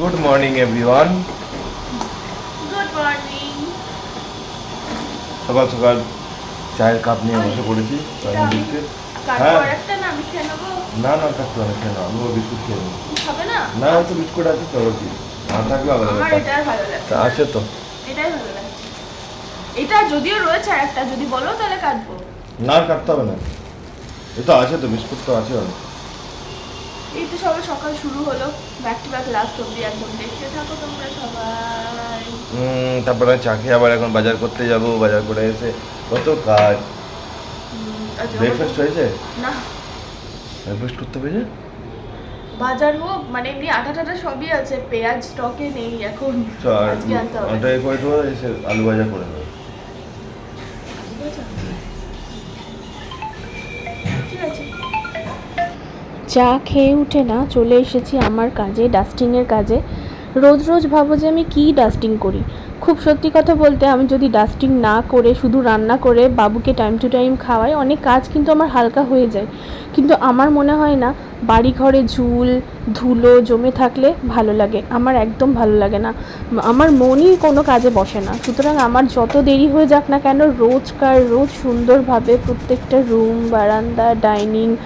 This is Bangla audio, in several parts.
গুড মর্নিং এভরিওয়ান সকাল সকাল চায়ের কাপ নিয়ে বসে পড়েছি এটা আমি- হ্যাঁ। না আমি না কাটতে হবে কেন আমিও বিস্কুট খেয়ে নেব। না? তো বিস্কুট আছে তো কি? না থাকলে আলাদা আছে তো। এটা যদিও রয়েছে একটা যদি বলো তাহলে কাটবো। না কাটতে হবে না। এ তো আছে তো বিস্কুট তো আছে অনেক। এই তো সবাই সকাল শুরু হলো। ব্যাক টু ব্যাক লাস্ট অব্দি একদম দেখতে থাকো তোমরা সবাই। তারপরে চা খেয়ে আবার এখন বাজার করতে যাব বাজার করে এসে কত কাজ। ব্রেকফাস্ট হয়েছে? না। ব্রেকফাস্ট করতে পেরেছে? বাজার হোক মানে এমনি আটা টাটা সবই আছে পেঁয়াজ স্টকে নেই এখন। আজকে আনতে হবে। এ করে দেবো এসে আলু ভাজা করে দেবো। চা খেয়ে উঠে না চলে এসেছি আমার কাজে ডাস্টিংয়ের কাজে। রোজ রোজ ভাবো যে আমি কী ডাস্টিং করি। খুব সত্যি কথা বলতে আমি যদি ডাস্টিং না করে, শুধু রান্না করে বাবুকে টাইম টু টাইম খাওয়াই, অনেক কাজ কিন্তু আমার হালকা হয়ে যায়। কিন্তু আমার মনে হয় না বাড়ি ঘরে ঝুল, ধুলো জমে থাকলে ভালো লাগে। আমার একদম ভালো লাগে না। আমার মনই কোনো কাজে বসে না। সুতরাং আমার যত দেরি হয়ে যাক না কেন, রোজকার, রোজ সুন্দরভাবে প্রত্যেকটা রুম বারান্দা ডাইনিং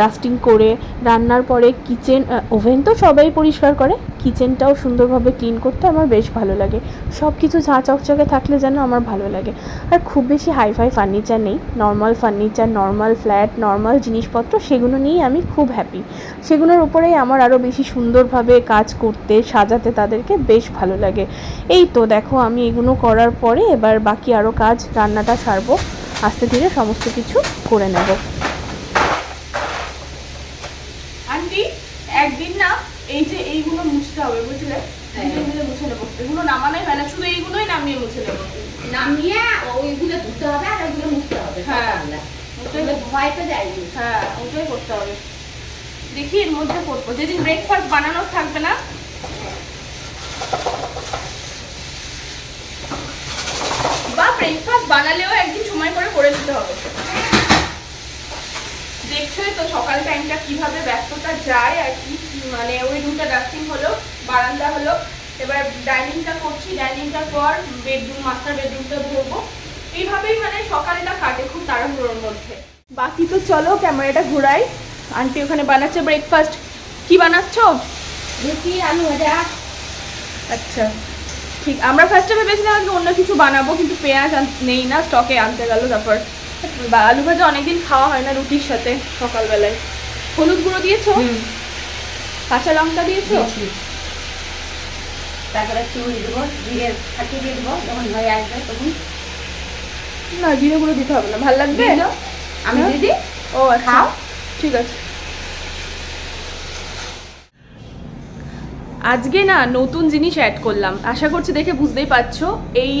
ডাস্টিং করে রান্নার পরে কিচেন ওভেন তো সবাই পরিষ্কার করে কিচেনটাও সুন্দরভাবে ক্লিন করতে আমার বেশ ভালো লাগে। সব কিছু ঝাঁ চকচকে থাকলে যেন আমার ভালো লাগে। আর খুব বেশি হাইফাই ফার্নিচার নেই normal furniture normal flat normal জিনিসপত্র, সেগুলো নিয়েই আমি খুব হ্যাপি সেগুলোর উপরেই আমার আরও বেশি সুন্দরভাবে কাজ করতে, সাজাতে তাদেরকে বেশ ভালো লাগে। এই তো দেখো, আমি এগুলো করার পরে এবার বাকি আরও কাজ, রান্নাটা সারবো। আস্তে ধীরে সমস্ত কিছু করে নেব আন্টি একদিন না এই যে এইগুলো মুছতে হবে বুঝলে দুজনে মিলে মুছে নেব এগুলো নামানোই হয় না শুধু নামিয়ে মুছে নেব নামিয়ে ওইগুলো ধুতে হবে আর ওইগুলো মুছতে হবে হ্যাঁ। যায়নি। হ্যাঁ ওটাই করতে হবে। দেখি এর মধ্যে করব। যেদিন ব্রেকফাস্ট বানানোর থাকবে না? বা ব্রেকফাস্ট বানালেও একদিন সময় করে করে দিতে হবে। দেখছোই তো সকাল টাইমটা কীভাবে ব্যস্ততা যায় আর কি মানে ওই রুমটা ডাস্টিং হলো বারান্দা হলো। এবার ডাইনিংটা করছি ডাইনিংটার পর বেডরুম মাস্টার বেডরুমটা ধরবো। এইভাবেই মানে সকালটা কাটে খুব তাড়াহুড়োর মধ্যে। বাকি তো চলো ক্যামেরাটা ঘোরাই। আন্টি ওখানে বানাচ্ছে ব্রেকফাস্ট কি বানাচ্ছো? রুটি আলু ভাজা। আচ্ছা ঠিক। আমরা ফার্স্টে ভেবেছিলাম আজকে অন্য কিছু বানাবো কিন্তু পেঁয়াজ নেই না স্টকে আনতে গেল তারপর। বা আলু ভাজা অনেকদিন খাওয়া হয় না রুটির সাথে সকালবেলায়। হলুদ গুঁড়ো দিয়েছ? কাঁচা লঙ্কা দিয়েছি। তারপরে চুল দেবো জিরে ফাটিয়ে দিয়ে দেবো যখন হয়ে আসবে তখন না জিরে গুঁড়ো দিতে হবে না ভালো লাগবে? আমি হ্যাঁ? দিদি ও আচ্ছা। খাও। ঠিক আছে। আজকে না নতুন জিনিস অ্যাড করলাম। আশা করছি দেখে বুঝতেই পারছ এই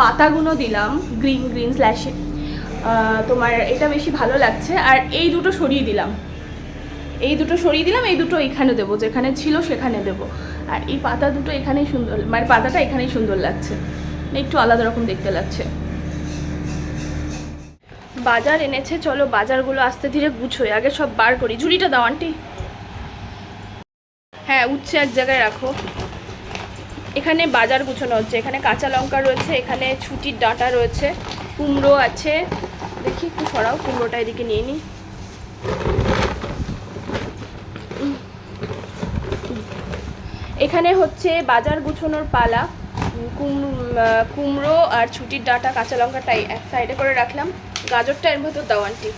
পাতাগুলো দিলাম গ্রিন গ্রিন স্ল্যাশে তোমার এটা বেশি ভালো লাগছে। আর এই দুটো সরিয়ে দিলাম। এই দুটো সরিয়ে দিলাম এই দুটো এখানে দেবো যেখানে ছিল সেখানে দেবো। আর এই পাতা দুটো এখানেই সুন্দর মানে পাতাটা এখানেই সুন্দর লাগছে। একটু আলাদা রকম দেখতে লাগছে। বাজার এনেছে, চলো বাজারগুলো আস্তে ধীরে গুছোই, আগে সব বার করি। ঝুড়িটা দাও, আন্টি। হ্যাঁ উচ্ছে এক জায়গায় রাখো। এখানে বাজার গুছানো হচ্ছে, এখানে কাঁচা লঙ্কা রয়েছে, এখানে ছুটির ডাঁটা রয়েছে, কুমড়ো আছে। দেখি একটু সরাও, কুমড়োটা এদিকে নিয়ে নিই এখানে হচ্ছে বাজার গুছোনোর পালা কুমড়ো আর ছুটির ডাঁটা কাঁচা লঙ্কাটাই এক সাইডে করে রাখলাম। গাজরটা এর ভেতর দাও আন্টি।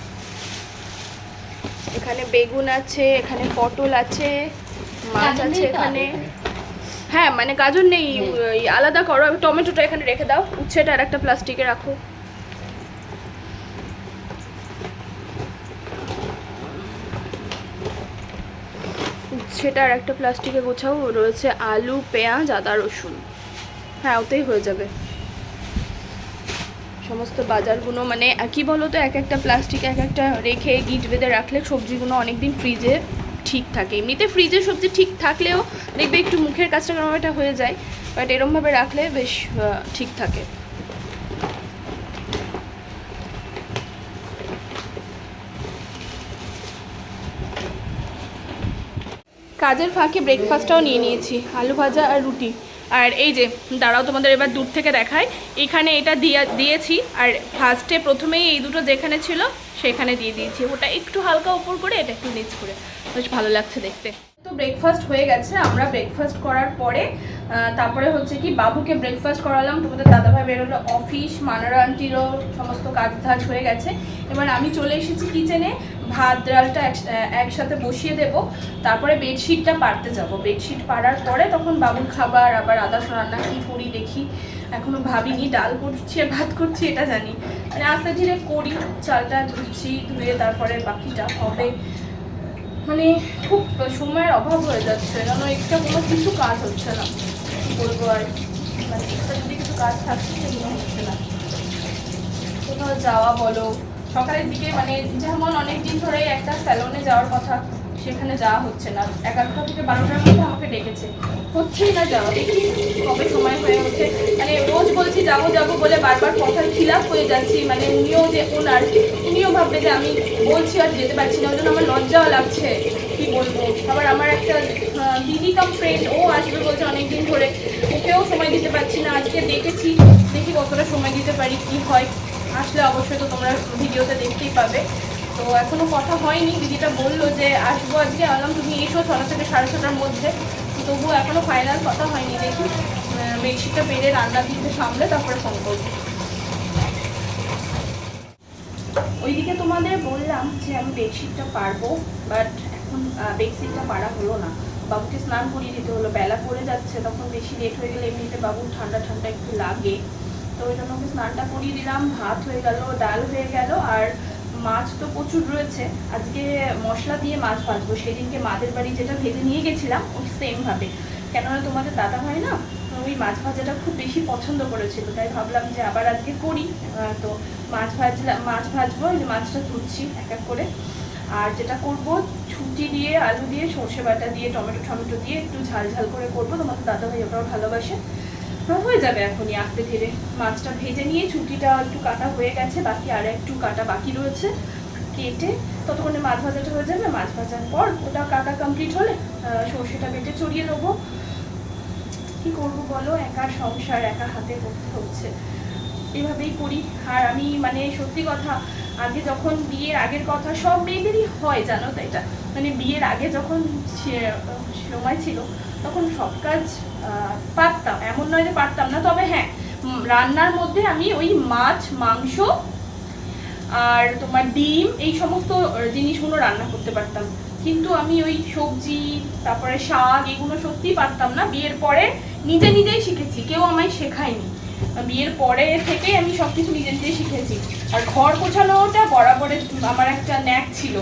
এখানে বেগুন আছে এখানে পটল আছে মাছ আছে এখানে? হ্যাঁ মানে গাজর নেই আলাদা করো টমেটোটা এখানে রেখে দাও। উচ্ছেটা আর একটা প্লাস্টিকে রাখো। উচ্ছেটা আর একটা প্লাস্টিকে গোছাও, রয়েছে আলু, পেঁয়াজ, আদা, রসুন। হ্যাঁ ওতেই হয়ে যাবে। সমস্ত বাজারগুলো মানে কি বলো তো এক একটা প্লাস্টিক এক একটা রেখে গিট বেঁধে রাখলে সবজিগুলো অনেকদিন ফ্রিজে ঠিক থাকে। এমনিতে ফ্রিজে সবজি ঠিক থাকলেও দেখবে একটু মুখের কাজটা কেমন হয়ে যায়, বাট এরমভাবে রাখলে বেশ ঠিক থাকে। কাজের ফাঁকে ব্রেকফাস্টটাও নিয়ে নিয়েছি, আলু ভাজা আর রুটি। আর এই যে, দাঁড়াও তোমাদের এবার দূর থেকে দেখায় এখানে এটা দিয়ে, দিয়েছি, আর ফার্স্টে প্রথমেই এই দুটো যেখানে ছিল, সেখানে দিয়ে দিয়েছি। ওটা একটু হালকা উপর করে, এটা একটু নিচ করে। বেশ ভালো লাগছে দেখতে। তো ব্রেকফাস্ট হয়ে গেছে, আমরা ব্রেকফাস্ট করার পরে তারপরে হচ্ছে কি বাবুকে ব্রেকফাস্ট করালাম। তোমাদের দাদাভাই বেরোলো অফিস মানারা আন্টিরও সমস্ত কাজ ধাজ হয়ে গেছে। এবার আমি চলে এসেছি কিচেনে ভাত, ডালটা একসাথে বসিয়ে দেব। তারপরে বেডশিটটা পারতে যাব। বেডশিট পাড়ার পরে তখন বাবুর খাবার, আবার আদার্স রান্না, কী করি দেখি। এখনও ভাবিনি, ডাল করছি আর ভাত করছি এটা জানি। মানে আস্তে ধীরে করি, চালটা ধুচ্ছি, ধুয়ে তারপরে বাকিটা হবে। মানে খুব সময়ের অভাব হয়ে যাচ্ছে যেন এক্সট্রা কোনো কিছু কাজ হচ্ছে না। কি বলব আর? মানে এক্সট্রা যদি কিছু কাজ থাকছে সেগুলো হচ্ছে না। কোথাও যাওয়া বলো, সকালের দিকে মানে যেমন অনেক দিন ধরে একটা স্যালনে যাওয়ার কথা, সেখানে যাওয়া হচ্ছে না। এগারোটা থেকে বারোটার মধ্যে আমাকে ডেকেছে। হচ্ছেই না যাওয়া। দেখি কবে সময় হয়ে হচ্ছে মানে রোজ বলছি, যাব যাব বলে বারবার কথার খিলাপ হয়ে যাচ্ছি। মানে উনিও যে ওনার, উনিও ভাববে যে আমি বলছি আর যেতে পারছি না। ওই জন্য আমার লজ্জাও লাগছে। কি বলব? আবার আমার একটা দিদি কাম ফ্রেন্ড ও আসবে বলছে অনেকদিন ধরে। ওকেও সময় দিতে পারছি না। আজকে দেখেছি। দেখি কতটা সময় দিতে পারি, কি হয়। আসলে অবশ্যই তো তোমরা ভিডিওতে দেখতেই পাবে। তো এখনও কথা হয়নি। দিদিটা বলল যে, আসব আজকে। আলাম তুমি এসো ছটা থেকে সাড়ে ছটার মধ্যে। তবুও এখনও ফাইনাল কথা হয়নি দেখি। বেডশিটটা বেড়ে রান্না দিতে সামলে তারপরে ফোন করব। ওইদিকে তোমাদের বললাম যে আমি বেডশিটটা পারব বাট এখন বেডশিটটা পারা হলো না। বাবুকে স্নান করিয়ে দিতে হলো, বেলা পড়ে যাচ্ছে, তখন বেশি লেট হয়ে গেলে এমনিতে বাবুর ঠান্ডা ঠান্ডা একটু লাগে। তো ওই জন্য ওকে স্নানটা করিয়ে দিলাম, ভাত হয়ে গেল, ডাল হয়ে গেল, আর মাছ তো প্রচুর রয়েছে। আজকে মশলা দিয়ে মাছ ভাজবো। সেদিনকে মাদের বাড়ি যেটা ভেজে নিয়ে গেছিলাম, ওই সেমভাবে কেননা তোমাদের দাদা হয় না, ওই মাছ ভাজাটা খুব বেশি পছন্দ করেছিল। তাই ভাবলাম যে আবার আজকে করি। তো মাছ ভাজলাম মাছ ভাজবো, এই মাছটা ধুচ্ছি এক এক করে। আর যেটা করব, ছুটি দিয়ে আলু দিয়ে সর্ষে বাটা দিয়ে, টমেটো টমেটো দিয়ে একটু ঝাল ঝাল করে করব। তোমাদের দাদা ভাই ওটাও ভালোবাসে। তো হয়ে যাবে এখনই আস্তে ধীরে। মাছটা ভেজে নিয়ে ছুটিটা একটু কাটা হয়ে গেছে, বাকি আর একটু কাটা বাকি রয়েছে। কেটে ততক্ষণে মাছ ভাজাটা হয়ে যাবে। মাছ ভাজার পর ওটা কাটা কমপ্লিট হলে সর্ষেটা বেটে চড়িয়ে দেবো কি করব বলো? একা সংসার, একা হাতে করতে হচ্ছে। এভাবেই করি। আর আমি মানে সত্যি কথা আগে যখন বিয়ের আগের কথা, সব মেয়েদেরই হয়, জানো তো এটা? মানে বিয়ের আগে যখন সময় ছিল, তখন সব কাজ পারতাম। এমন নয় যে পারতাম না, তবে হ্যাঁ রান্নার মধ্যে আমি ওই মাছ, মাংস আর তোমার ডিম, এই সমস্ত জিনিসগুলো রান্না করতে পারতাম। কিন্তু আমি ওই সবজি, তারপরে শাক, এগুলো সত্যিই পারতাম না। বিয়ের পরে নিজে নিজেই শিখেছি, কেউ আমায় শেখায়নি। বিয়ের পরে থেকেই আমি সব কিছু নিজে নিজেই শিখেছি। আর ঘর গোছানোটা বরাবরের আমার একটা ন্যাক ছিল।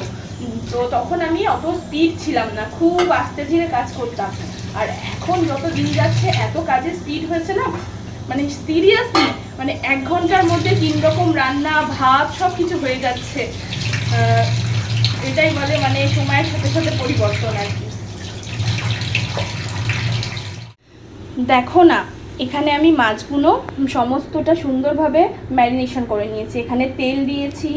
তো তখন আমি অত স্পিড ছিলাম না, খুব আস্তে ধীরে কাজ করতাম। আর এখন যত দিন যাচ্ছে, এত কাজে স্পিড হয়েছে না মানে সিরিয়াসলি মানে এক ঘণ্টার মধ্যে তিন রকম রান্না, ভাত সব কিছু হয়ে যাচ্ছে। এটাই বলে মানে সময়ের সাথে সাথে পরিবর্তন আর কি। দেখো না এখানে আমি মাছগুলো সমস্তটা সুন্দরভাবে ম্যারিনেশন করে নিয়েছি। এখানে তেল দিয়েছি,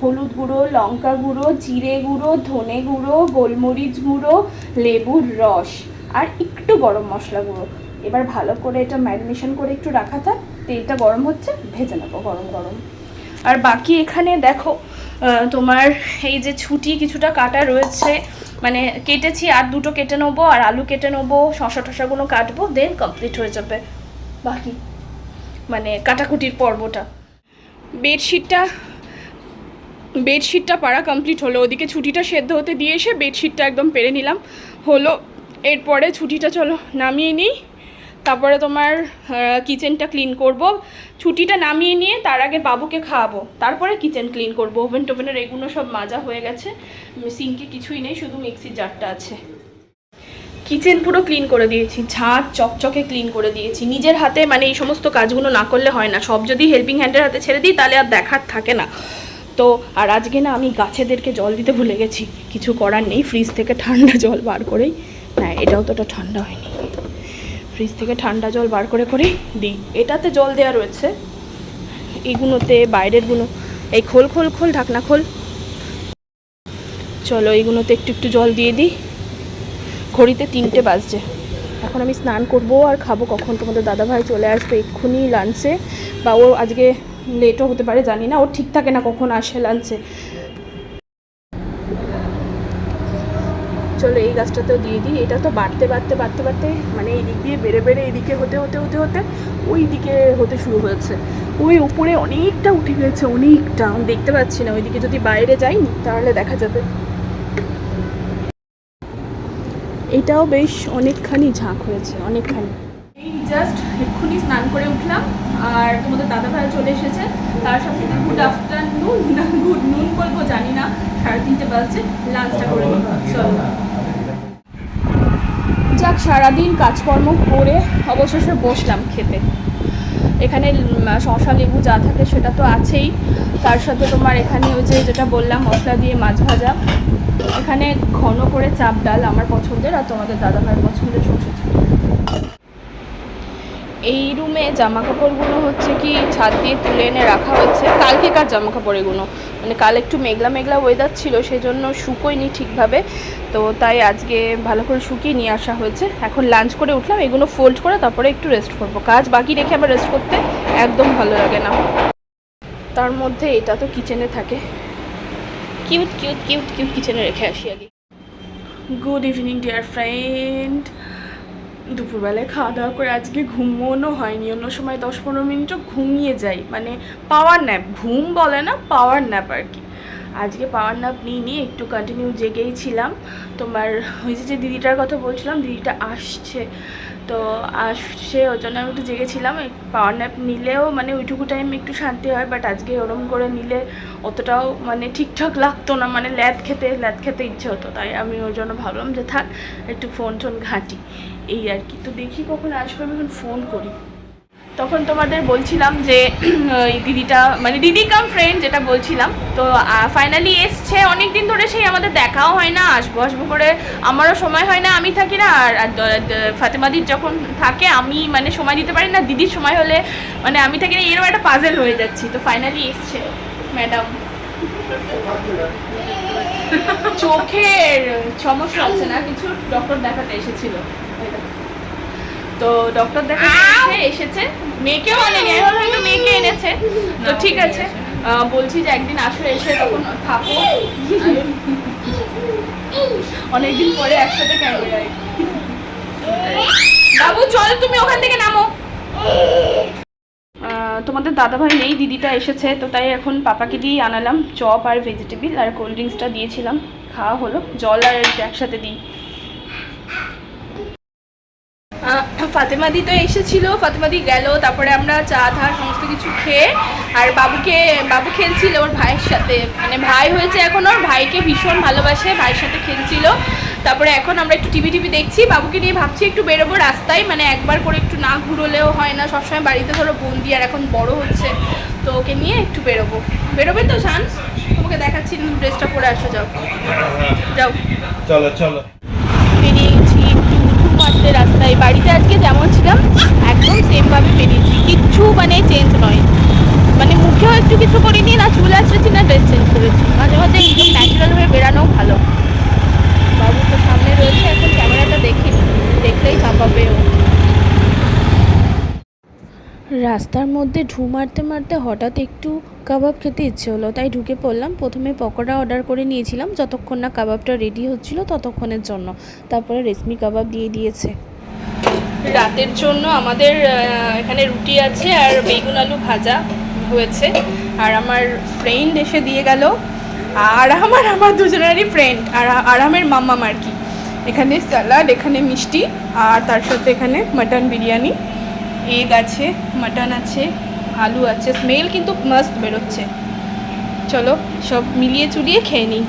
হলুদ গুঁড়ো, লঙ্কা গুঁড়ো, জিরে গুঁড়ো, ধনে গুঁড়ো, গোলমরিচ গুঁড়ো, লেবুর রস আর একটু গরম মশলা গুঁড়ো। এবার ভালো করে এটা ম্যারিনেশন করে একটু রাখা থাক, তেলটা গরম হচ্ছে, ভেজে নেব গরম গরম। আর বাকি এখানে দেখো তোমার এই যে ছুটি কিছুটা কাটা রয়েছে মানে কেটেছি, আর দুটো কেটে নেব, আর আলু কেটে নেব শশা টশাগুলো কাটবো দেন কমপ্লিট হয়ে যাবে। বাকি। মানে কাটাকুটির পর্বটা। বেডশিটটা বেডশিটটা পাড়া কমপ্লিট হলো। ওদিকে ছুটিটা সেদ্ধ হতে দিয়ে এসে বেডশিটটা একদম পেরে নিলাম। হলো, এরপরে ছুটিটা চলো নামিয়ে নিই। তারপরে তোমার কিচেনটা ক্লিন করব। ছুটিটা নামিয়ে নিয়ে তার আগে বাবুকে খাওয়াবো। তারপরে কিচেন ক্লিন করব। ওভেন টোভেনের এগুলো সব মাজা হয়ে গেছে। সিঙ্কে কিছুই নেই, শুধু মিক্সির জারটা আছে। কিচেন পুরো ক্লিন করে দিয়েছি ঝাঁট চকচকে ক্লিন করে দিয়েছি। নিজের হাতে মানে এই সমস্ত কাজগুলো না করলে হয় না। সব যদি হেল্পিং হ্যান্ডের হাতে ছেড়ে দিই, তাহলে আর দেখার থাকে না। তো, আর আজকে না আমি গাছেদেরকে জল দিতে ভুলে গেছি। কিছু করার নেই ফ্রিজ থেকে ঠান্ডা জল বার করেই। না, এটাও তো ওটা ঠান্ডা হয়নি। ফ্রিজ থেকে ঠান্ডা জল বার করে করেই দিই। এটাতে জল দেওয়া রয়েছে। এগুলোতে বাইরেরগুলো এই খোল খোল খোল, ঢাকনা খোল। চলো এইগুলোতে একটু একটু জল দিয়ে দিই। ঘড়িতে তিনটে বাজছে। এখন আমি স্নান করব আর খাব কখন। তোমাদের দাদাভাই চলে আসবে এক্ষুনি লাঞ্চে বা ও আজকে লেটও হতে পারে, জানি না। ও ঠিক থাকে না কখন আসে লাঞ্চে চলো, এই গাছটাতেও দিয়ে দিই। এটা তো বাড়তে বাড়তে বাড়তে বাড়তে মানে এই দিক দিয়ে বেড়ে বেড়ে এদিকে হতে হতে হতে হতে ওই দিকে হতে শুরু হয়েছে। ওই উপরে অনেকটা উঠে গেছে অনেকটা। দেখতে পাচ্ছি না। ওইদিকে যদি বাইরে যাই, তাহলে দেখা যাবে। এটাও বেশ অনেকখানি ঝাঁক হয়েছে, অনেকখানি। এই জাস্ট এক্ষুনি স্নান করে উঠলাম, আর তোমাদের দাদা ভাই চলে এসেছে, তার সাথে গুড আফটারনুন না গুড নুন বলব, জানি না, সাড়ে তিনটে বাজছে লাঞ্চটা করে নিই। চলো। যাক, সারাদিন কাজকর্ম করে অবশেষে বসলাম খেতে। এখানে শশা লেবু যা থাকে সেটা তো আছেই। তার সাথে তোমার এখানে ওই যে যেটা বললাম, মশলা দিয়ে মাছ ভাজা। এখানে ঘন করে চাপ ডাল আমার পছন্দের আর তোমাদের দাদা ভাইয়ের পছন্দের সরষে এই রুমে জামা কাপড়গুলো হচ্ছে কি ছাদ দিয়ে তুলে এনে রাখা হয়েছে কালকেকার জামা কাপড় এগুলো? মানে কাল একটু মেঘলা মেঘলা ওয়েদার ছিল সেই জন্য শুকোয়নি ঠিকভাবে। তো তাই আজকে ভালো করে শুকিয়ে নিয়ে আসা হয়েছে। এখন লাঞ্চ করে উঠলাম, এগুলো ফোল্ড করে তারপরে একটু রেস্ট করব। কাজ বাকি রেখে আবার রেস্ট করতে একদম ভালো লাগে না। তার মধ্যে এটা তো কিচেনে থাকে। কিউট কিউট কিউট কিউট কিচেনে রেখে আসি আগে। গুড ইভিনিং ডিয়ার ফ্রেন্ড দুপুরবেলায় খাওয়া দাওয়া করে আজকে ঘুমোনো হয়নি। অন্য সময় দশ পনেরো মিনিটও ঘুমিয়ে যাই। মানে পাওয়ার ন্যাপ ঘুম বলে না পাওয়ার ন্যাপ আর কি। আজকে পাওয়ার ন্যাপ নিয়ে নিয়ে একটু কন্টিনিউ জেগেই ছিলাম। তোমার ওই যে যে দিদিটার কথা বলছিলাম, দিদিটা আসছে। তো আসছে, ওর জন্য আমি একটু জেগেছিলাম। পাওয়ার ন্যাপ নিলেও মানে ওইটুকু টাইম একটু শান্তি হয় বাট আজকে ওরম করে নিলে অতটাও মানে ঠিকঠাক লাগতো না। মানে ল্যাদ খেতে ল্যাদ খেতে ইচ্ছে হতো। তাই আমি ওর জন্য ভাবলাম যে থাক, একটু ফোন টোন ঘাঁটি। এই আর কি। তো দেখি কখন আসবে, আমি এখন ফোন করি। তখন তোমাদের বলছিলাম যে দিদিটা মানে দিদি কাম ফ্রেন্ড যেটা বলছিলাম, তো ফাইনালি এসছে। অনেক দিন ধরে সেই আমাদের দেখাও হয় না, আসব আসব করে আমারও সময় হয় না, আমি থাকি না, আর ফাতেমাদির যখন থাকে, আমি মানে সময় দিতে পারি না, দিদির সময় হলে মানে আমি থাকি না এরও একটা পাজেল হয়ে যাচ্ছি। তো ফাইনালি এসছে ম্যাডাম চোখের সমস্যা আছে না, কিছু ডক্টর দেখাতে এসেছিল। তো ডক্টর দেখাতে এসেছে। মেয়েকেও আনেনি ভাবলাম হয়তো মেয়েকে এনেছে। তো ঠিক আছে। বলছি যে একদিন আসো এসে তখন থাকো। অনেকদিন পরে একসাথে ক্যামেরায় বাবু চল তুমি ওখান থেকে নামো। তোমাদের দাদাভাই নেই দিদিটা এসেছে তো তাই এখন পাপাকে দিয়ে আনালাম। চপ আর ভেজিটেবিল আর কোল্ড ড্রিঙ্কসটা দিয়েছিলাম। খাওয়া হলো জল আর একসাথে দিই। ফাতেমাদি তো এসেছিল ফাতেমাদি গেল তারপরে আমরা চা ধা সমস্ত কিছু খেয়ে আর বাবুকে বাবু খেলছিল ওর ভাইয়ের সাথে। মানে ভাই হয়েছে এখন ওর ভাইকে ভীষণ ভালোবাসে ভাইয়ের সাথে খেলছিল। তারপরে এখন আমরা একটু টিভি টিভি দেখছি বাবুকে নিয়ে ভাবছি একটু বেরোবো রাস্তায় মানে একবার করে একটু না ঘুরোলেও হয় না সবসময় বাড়িতে ধরো বন্দি আর এখন বড় হচ্ছে তো ওকে নিয়ে একটু বেরোবো। বেরোবে তো শান? তোমাকে দেখাচ্ছি ড্রেসটা পরে আসো যাও। যাও। চলো চলো। উঠু রাস্তায়। বাড়িতে আজকে যেমন ছিলাম, একদম সেমভাবে বেরিয়েছি। কিচ্ছু মানে চেঞ্জ নয়। মানে মুখেও একটু কিছু করিনি না চুল আসেছি না ড্রেস চেঞ্জ করেছি। মাঝে মাঝে একদম ন্যাচারাল হয়ে বেরানো ভালো। বাবু তো সামনে রয়েছে, এখন ক্যামেরাটা দেখিনি দেখলেই চাপাবে ও রাস্তার মধ্যে ঢু মারতে মারতে হঠাৎ একটু কাবাব খেতে ইচ্ছে হলো, তাই ঢুকে পড়লাম। প্রথমে পকোড়া অর্ডার করে নিয়েছিলাম, যতক্ষণ না কাবাবটা রেডি হচ্ছিল ততক্ষণের জন্য। তারপরে রেশমি কাবাব দিয়ে দিয়েছে। রাতের জন্য আমাদের এখানে রুটি আছে আর বেগুন আলু ভাজা হয়েছে। আর আমার ফ্রেন্ড এসে দিয়ে গেল। আর আমার আমার দুজনেরই ফ্রেন্ড আর আরামের মাম্মা আর কি। এখানে স্যালাড এখানে মিষ্টি, আর তার সাথে এখানে মাটন বিরিয়ানি। এগ আছে মাটন আছে, আলু আছে স্মেল কিন্তু মাস্ট বেরোচ্ছে। চলো সব মিলিয়ে চুলিয়ে খেয়ে নিই।